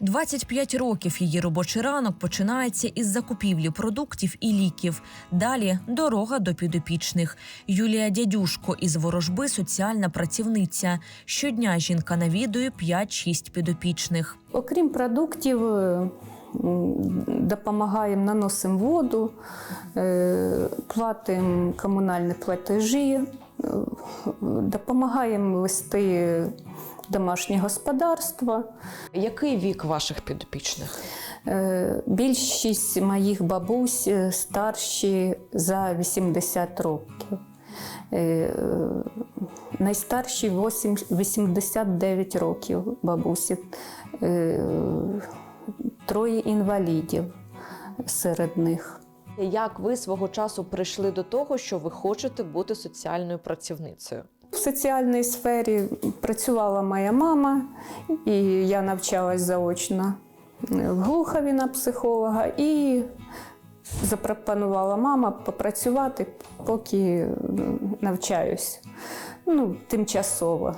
25 років її робочий ранок починається із закупівлі продуктів і ліків. Далі дорога до підопічних. Юлія Дядюшко із ворожби соціальна працівниця. Щодня жінка навідує 5-6 підопічних. Окрім продуктів, е, допомагаємо, наносимо воду, е, платимо комунальні платежі, е, допомагаємо вести домашнє господарство. Який вік ваших підопічних? Е, Більшість моїх бабусь е, старші за 80 років. Е, Найстарші восім- 89 років бабусі. Троє інвалідів серед них. Як ви свого часу прийшли до того, що ви хочете бути соціальною працівницею? Соціальній сфері працювала моя мама, і я навчалась заочно в Глухові на психолога і запропонувала мама попрацювати, поки навчаюсь. Ну, тимчасово.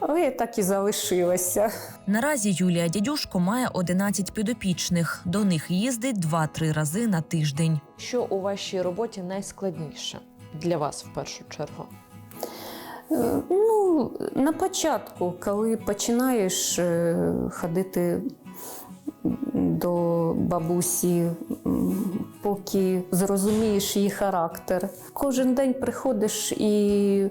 Але я так і залишилася. Наразі Юлія Дядюшко має 11 підопічних. До них їздить 2-3 рази на тиждень. Що у вашій роботі найскладніше для вас в першу чергу? Е, Ну, на початку, коли починаєш е, ходити до бабусі, поки зрозумієш її характер. Кожен день приходиш і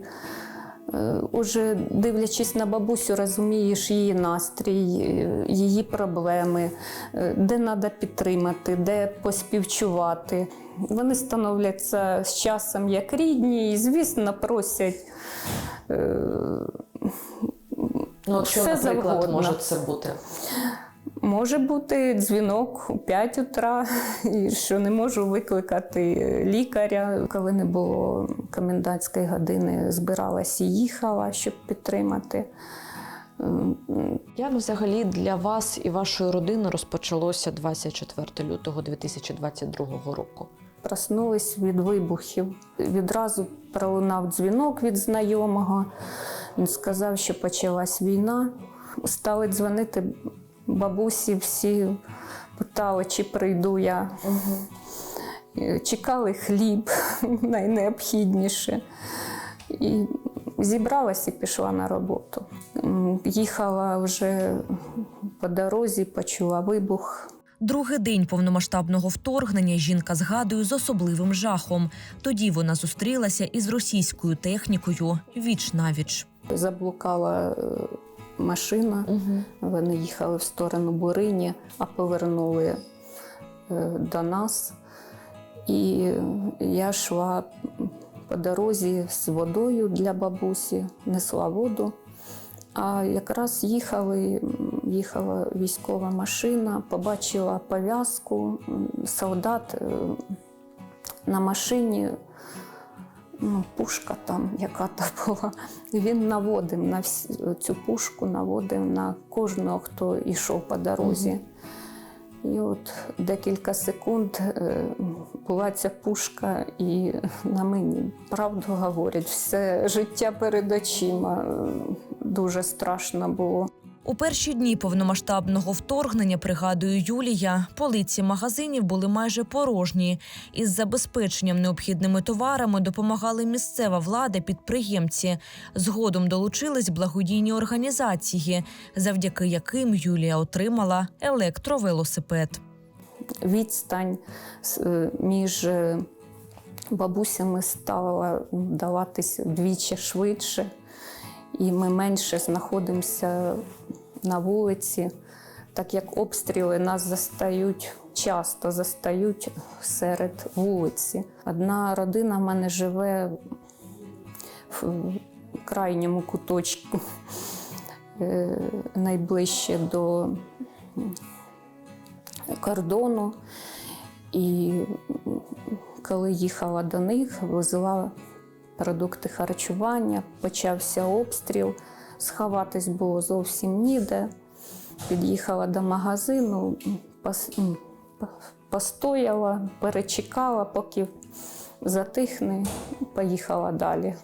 уже дивлячись на бабусю, розумієш її настрій, е, її проблеми, е, де треба підтримати, де поспівчувати. Вони становляться з часом як рідні і, звісно, просять. е, Ну, що, наприклад, завгодно. може це бути? Може бути дзвінок у 5 утра, і що не можу викликати лікаря. Коли не було комендантської години, збиралась і їхала, щоб підтримати. Як взагалі для вас і вашої родини розпочалося 24 лютого 2022 року? Проснулись від вибухів. Відразу пролунав дзвінок від знайомого. Він сказав, що почалась війна. Стали дзвонити бабусі, всі питали, чи прийду я. Е, Чекали хліб, найнеобхідніше. І зібралась і пішла на роботу. Їхала вже по дорозі, почула вибух. Другий день повномасштабного вторгнення жінка згадує з особливим жахом. Тоді вона зустрілася із російською технікою віч навіч. Заблукала машина. Вони їхали в сторону Бурині, а повернули е, до нас. І я йшла по дорозі з водою для бабусі, несла воду. А якраз їхали, їхала військова машина, побачила пов'язку, солдат е, на машині ну, пушка там, яка то була. Він наводив на всі, цю пушку, наводив на кожного, хто йшов по дорозі. І от декілька секунд е, була ця пушка, і на мені правду говорять, все життя перед очима. Е, Дуже страшно було. У перші дні повномасштабного вторгнення, пригадує Юлія, полиці магазинів були майже порожні. Із забезпеченням необхідними товарами допомагали місцева влада, підприємці. Згодом долучились благодійні організації, завдяки яким Юлія отримала електровелосипед. відстань е, між е, бабусями стала даватись вдвічі швидше, і ми менше знаходимося на вулиці, так як обстріли нас застають. Часто застають серед вулиці. Одна родина в мене живе в крайньому куточку, е, найближче до кордону. І коли їхала до них, везла продукти харчування, почався обстріл, сховатись було зовсім ніде. Під'їхала до магазину, пос- постояла, перечекала, поки затихне, поїхала далі.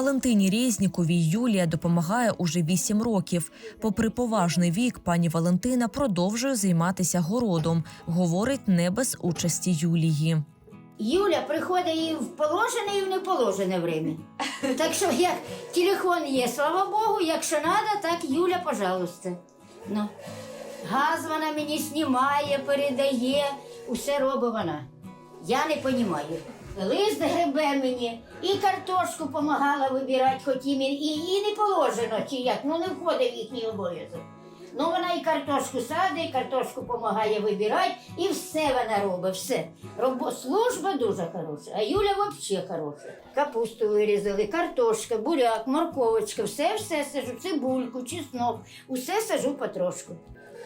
Валентині Рєзніковій Юлія допомагає уже вісім років. Попри поважний вік, пані Валентина продовжує займатися городом. Говорить не без участі Юлії. Юля приходить і в положене, і в неположене время. Так що як телефон є, слава Богу, якщо треба, так Юля, пожалуйста. Ну. Газ вона мені знімає, передає, усе робить вона. Я не розумію. Лист гребе мені, і картошку допомагала вибирати, хоч і, і, і не положено, чи як, ну не входить в їхній обов'язок. Ну вона і картошку садить, і картошку допомагає вибирати, і все вона робить, все. Робо... Служба дуже хороша, а Юля взагалі хороша. Капусту вирізали, картошка, буряк, морковочка, все все сажу, цибульку, чеснок, усе сажу потрошку.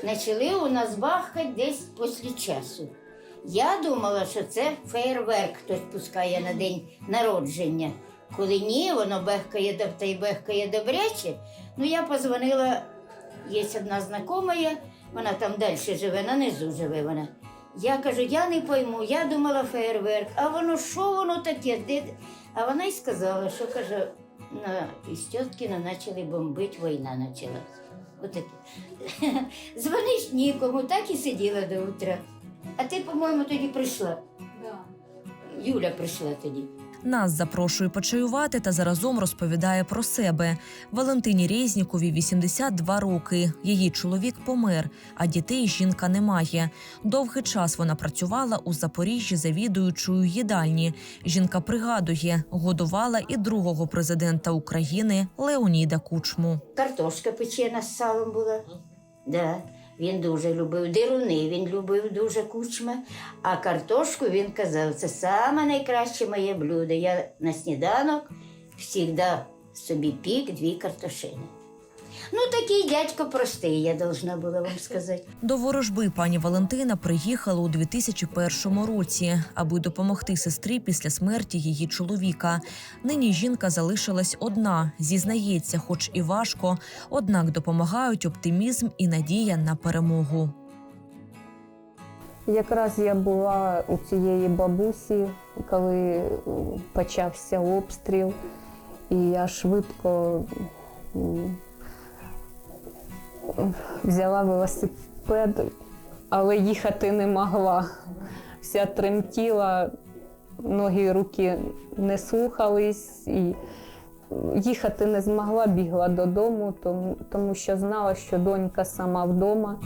Почали у нас бахкати десь після часу. Я думала, що це фейерверк хтось пускає на день народження. Коли ні, воно бехкає та й бехкає добряче. Ну я позвонила, є одна знайома, вона там далі живе, на низу живе вона. Я кажу, я не пойму, я думала фейерверк, а воно що воно таке? Де? А вона й сказала, що каже, на Істьоткіна почали бомбити, війна почалась. Отаке. Дзвониш нікому, так і сиділа до утра. А ти, по-моєму, тоді прийшла. Юля прийшла тоді. Нас запрошує почаювати та заразом розповідає про себе. Валентині Рєзніковій 82 роки. Її чоловік помер, а дітей жінка не має. Довгий час вона працювала у Запоріжжі завідуючою їдальні. Жінка пригадує, годувала і другого президента України Леоніда Кучму. Картошка печена з салом була. Да. Він дуже любив дируни, він любив дуже кучми, А картошку він казав, це саме найкраще моє блюдо. Я на сніданок завжди собі пік дві картошини. Ну, такий дядько простий, я должна була вам сказати. До ворожби пані Валентина приїхала у 2001 році, аби допомогти сестрі після смерті її чоловіка. Нині жінка залишилась одна, зізнається, хоч і важко, однак допомагають оптимізм і надія на перемогу. Якраз я була у цієї бабусі, коли почався обстріл, і я швидко взяла велосипед, але їхати не могла. Вся тремтіла, ноги і руки не слухались і їхати не змогла, бігла додому, тому, тому що знала, що донька сама вдома.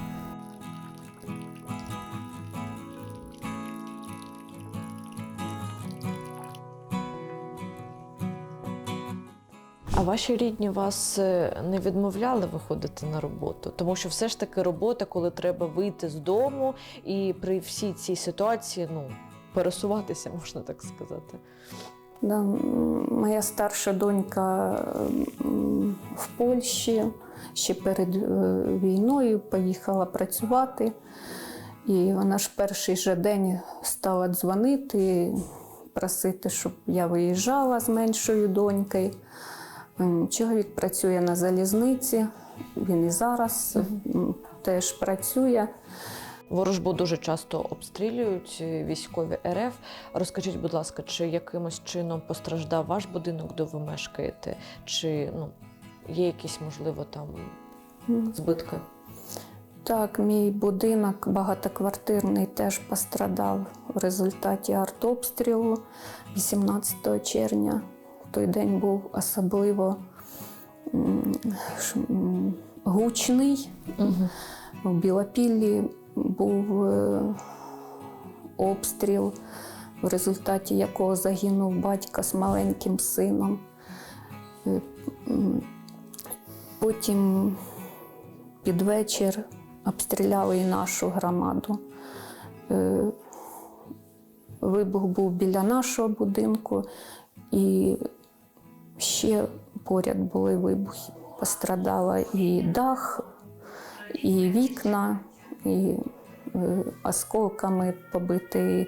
Ваші рідні вас е, не відмовляли виходити на роботу? Тому що все ж таки робота, коли треба вийти з дому, і при всій цій ситуації ну, пересуватися, можна так сказати. Да, моя старша донька в Польщі ще перед е, війною поїхала працювати. І вона ж перший же день стала дзвонити, просити, щоб я виїжджала з меншою донькою. М, Чоловік працює на залізниці, він і зараз м, теж працює. Ворожбу дуже часто обстрілюють е, військові РФ. Розкажіть, будь ласка, чи якимось чином постраждав ваш будинок, де ви мешкаєте? Чи ну, є якісь, можливо, там збитки? Так, мій будинок багатоквартирний теж пострадав в результаті артобстрілу 18 червня. Той день був особливо гучний. Угу. В Білопіллі був е, обстріл, в результаті якого загинув батько з маленьким сином. Е, Потім під вечір обстріляли і нашу громаду. Е, Вибух був біля нашого будинку, і ще поряд були вибухи. Пострадала і дах, і вікна, і е, осколками побиті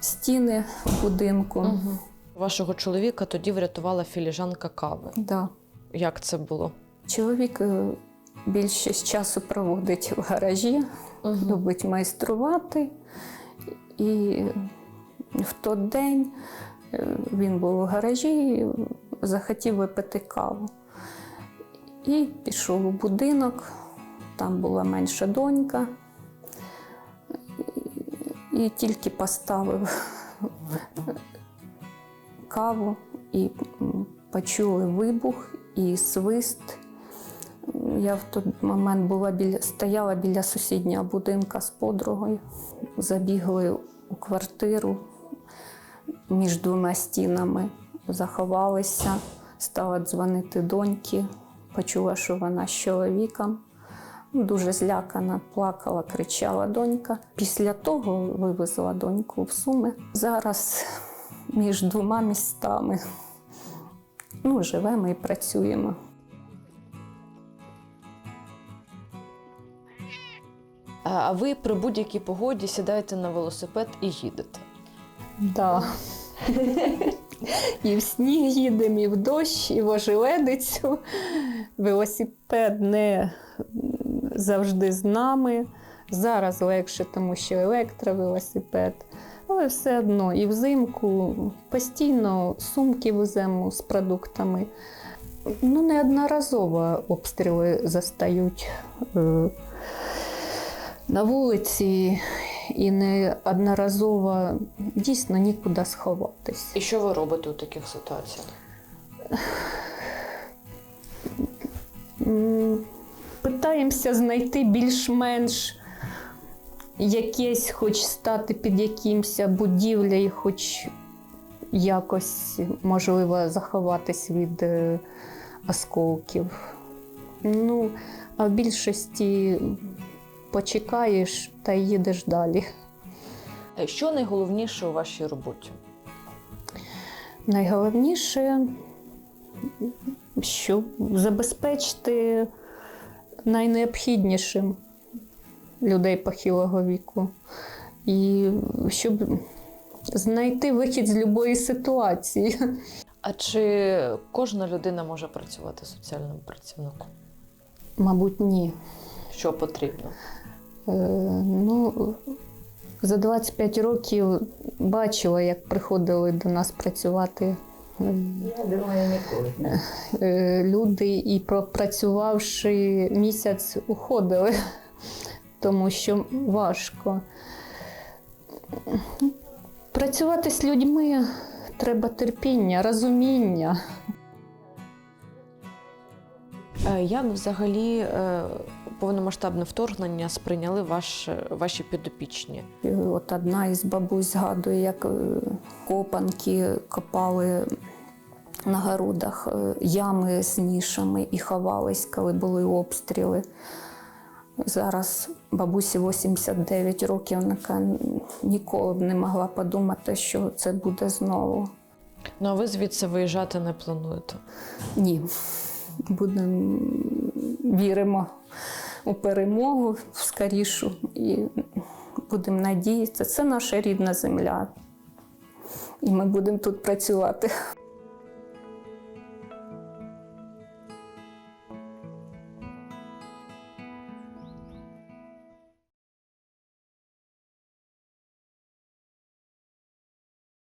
стіни в будинку. Угу. Вашого чоловіка тоді врятувала філіжанка кави. Да. Як це було? Чоловік е, більшість часу проводить в гаражі, Угу. любить майструвати. І в той день е, він був у гаражі, захотів випити каву. І пішов у будинок, там була менша донька. І тільки поставив каву і почули вибух і свист. Я в той момент була біля, стояла біля сусіднього будинка з подругою. Забігли у квартиру між двома стінами, заховалися, стала дзвонити доньки, почула, що вона з чоловіком. Дуже злякана, плакала, кричала донька. Після того вивезла доньку в Суми. Зараз між двома містами ну, живемо і працюємо. А ви при будь-якій погоді сідаєте на велосипед і їдете. Да. І в сніг їдемо, і в дощ, і в ожеледицю. Велосипед не завжди з нами. Зараз легше, тому що електровелосипед. Але все одно і взимку постійно сумки веземо з продуктами. Ну, неодноразово обстріли застають е, на вулиці і неодноразово дійсно нікуди сховатись. І що ви робите у таких ситуаціях? Питаємося знайти більш-менш якесь, хоч стати під якимось будівлею, хоч якось можливо заховатись від е, осколків. Ну, а в більшості почекаєш та їдеш далі. Що найголовніше у вашій роботі? Найголовніше, щоб забезпечити найнеобхіднішим людей похилого віку. І щоб знайти вихід з будь-якої ситуації. А чи кожна людина може працювати соціальним працівником? Мабуть, ні. Що потрібно? Е, ну, за 25 років бачила, як приходили до нас працювати Я думаю, не кожна. е, люди і пропрацювавши місяць уходили, тому що важко. Працювати з людьми треба терпіння, розуміння. Е, Як взагалі повномасштабне вторгнення сприйняли ваш, ваші підопічні? От одна із бабусь згадує, як е, копанки копали на городах е, ями з нішами і ховались, коли були обстріли. Зараз бабусі 89 років, вона ніколи б не могла подумати, що це буде знову. Ну а ви звідси виїжджати не плануєте? Ні. Будемо віримо у перемогу скорішу і будемо надіятися. Це наша рідна земля. І ми будемо тут працювати.